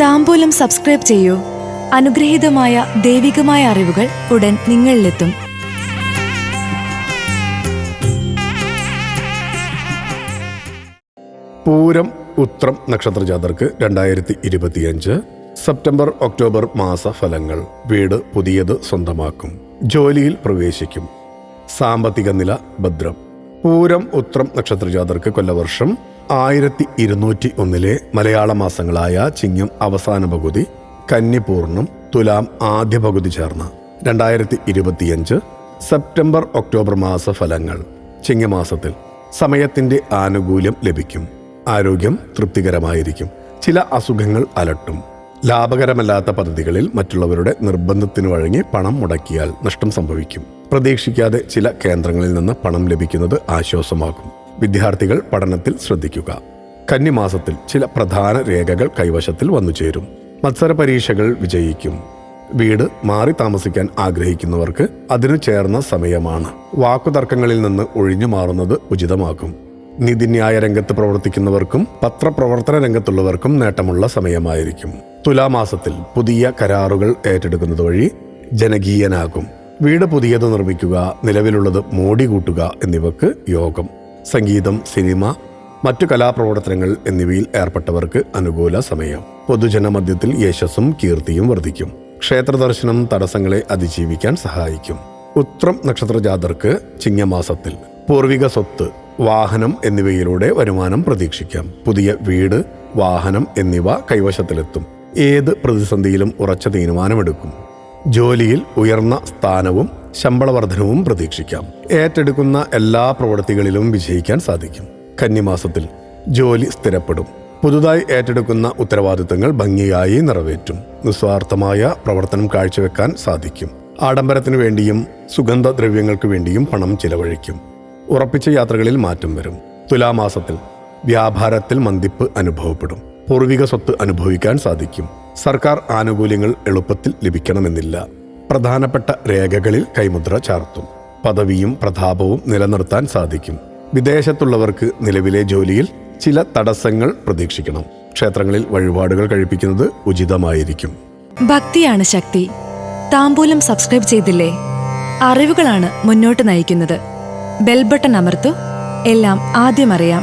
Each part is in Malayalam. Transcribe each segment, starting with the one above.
താമ്പൂലം സബ്സ്ക്രൈബ് ചെയ്യൂ. അനുഗ്രഹീതമായ ദൈവികമായ അറിവുകൾ ഉടൻ നിങ്ങളിലെത്തും. പൂരം ഉത്രം നക്ഷത്ര ജാതർക്ക് രണ്ടായിരത്തി ഇരുപത്തിയഞ്ച് സെപ്റ്റംബർ ഒക്ടോബർ മാസ ഫലങ്ങൾ വീട് പുതിയത് സ്വന്തമാക്കും. ജോലിയിൽ പ്രവേശിക്കും. സാമ്പത്തിക നില ഭദ്രം. പൂരം ഉത്രം നക്ഷത്ര ജാതർക്ക് കൊല്ലവർഷം ആയിരത്തി ഇരുന്നൂറ്റി ഒന്നിലെ മലയാള മാസങ്ങളായ ചിങ്ങം അവസാന പകുതി കന്നിപൂർണം തുലാം ആദ്യ പകുതി ചേർന്ന് രണ്ടായിരത്തി ഇരുപത്തിയഞ്ച് സെപ്റ്റംബർ ഒക്ടോബർ മാസ ഫലങ്ങൾ ചിങ്ങമാസത്തിൽ സമയത്തിന്റെ ആനുകൂല്യം ലഭിക്കും. ആരോഗ്യം തൃപ്തികരമായിരിക്കും. ചില അസുഖങ്ങൾ അലട്ടും. ലാഭകരമല്ലാത്ത പദ്ധതികളിൽ മറ്റുള്ളവരുടെ നിർബന്ധത്തിന് വഴങ്ങി പണം മുടക്കിയാൽ നഷ്ടം സംഭവിക്കും. പ്രതീക്ഷിക്കാതെ ചില കേന്ദ്രങ്ങളിൽ നിന്ന് പണം ലഭിക്കുന്നത് ആശ്വാസമാകും. വിദ്യാർത്ഥികൾ പഠനത്തിൽ ശ്രദ്ധിക്കുക. കന്നിമാസത്തിൽ ചില പ്രധാന രേഖകൾ കൈവശത്തിൽ വന്നു ചേരും. മത്സര പരീക്ഷകൾ വിജയിക്കും. വീട് മാറി താമസിക്കാൻ ആഗ്രഹിക്കുന്നവർക്ക് അതിനു ചേർന്ന സമയമാണ്. വാക്കുതർക്കങ്ങളിൽ നിന്ന് ഒഴിഞ്ഞു മാറുന്നത് ഉചിതമാക്കും. നീതിന്യായ രംഗത്ത് പ്രവർത്തിക്കുന്നവർക്കും പത്രപ്രവർത്തന രംഗത്തുള്ളവർക്കും നേട്ടമുള്ള സമയമായിരിക്കും. തുലാമാസത്തിൽ പുതിയ കരാറുകൾ ഏറ്റെടുക്കുന്നത് വഴി ജനകീയനാകും. വീട് പുതിയത് നിർമ്മിക്കുക നിലവിലുള്ളത് മോടി കൂട്ടുക എന്നിവക്ക് യോഗം. സംഗീതം സിനിമ മറ്റു കലാപ്രവർത്തനങ്ങൾ എന്നിവയിൽ ഏർപ്പെട്ടവർക്ക് അനുകൂല സമയം. പൊതുജനമധ്യത്തിൽ യശസ്സും കീർത്തിയും വർദ്ധിക്കും. ക്ഷേത്രദർശനം തടസ്സങ്ങളെ അതിജീവിക്കാൻ സഹായിക്കും. ഉത്രം നക്ഷത്ര ജാതർക്ക് ചിങ്ങമാസത്തിൽ പൂർവിക സ്വത്ത് വാഹനം എന്നിവയിലൂടെ വരുമാനം പ്രതീക്ഷിക്കാം. പുതിയ വീട് വാഹനം എന്നിവ കൈവശത്തിലെത്തും. ഏത് പ്രതിസന്ധിയിലും ഉറച്ച തീരുമാനമെടുക്കും. ജോലിയിൽ ഉയർന്ന സ്ഥാനവും ശമ്പള വർധനവും പ്രതീക്ഷിക്കാം. ഏറ്റെടുക്കുന്ന എല്ലാ പ്രവൃത്തികളിലും വിജയിക്കാൻ സാധിക്കും. കന്നിമാസത്തിൽ ജോലി സ്ഥിരപ്പെടും. പുതുതായി ഏറ്റെടുക്കുന്ന ഉത്തരവാദിത്തങ്ങൾ ഭംഗിയായി നിറവേറ്റും. നിസ്വാർത്ഥമായ പ്രവർത്തനം കാഴ്ചവെക്കാൻ സാധിക്കും. ആഡംബരത്തിനു വേണ്ടിയും സുഗന്ധദ്രവ്യങ്ങൾക്ക് വേണ്ടിയും പണം ചിലവഴിക്കും. ഉറപ്പിച്ച യാത്രകളിൽ മാറ്റം വരും. തുലാമാസത്തിൽ വ്യാപാരത്തിൽ മന്ദിപ്പ് അനുഭവപ്പെടും. പൂർവിക സ്വത്ത് അനുഭവിക്കാൻ സാധിക്കും. സർക്കാർ ആനുകൂല്യങ്ങൾ എളുപ്പത്തിൽ ലഭിക്കണമെന്നില്ല. പ്രധാനപ്പെട്ട രേഖകളിൽ കൈമുദ്ര ചാർത്തും. പദവിയും പ്രതാപവും നിലനിർത്താൻ സാധിക്കും. വിദേശത്തുള്ളവർക്ക് നിലവിലെ ജോലിയിൽ ചില തടസ്സങ്ങൾ പ്രതീക്ഷിക്കണം. ക്ഷേത്രങ്ങളിൽ വഴിപാടുകൾ കഴിപ്പിക്കുന്നത് ഉചിതമായിരിക്കും. ഭക്തിയാണ് ശക്തി. താമ്പൂലം സബ്സ്ക്രൈബ് ചെയ്തില്ലേ? അറിവുകളാണ് മുന്നോട്ട് നയിക്കുന്നത്. ബെൽബട്ടൺ അമർത്തു. എല്ലാം ആദ്യം അറിയാം.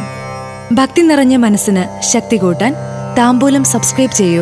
ഭക്തി നിറഞ്ഞ മനസ്സിന് ശക്തി കൂട്ടാൻ താമ്പൂലം സബ്സ്ക്രൈബ് ചെയ്യൂ.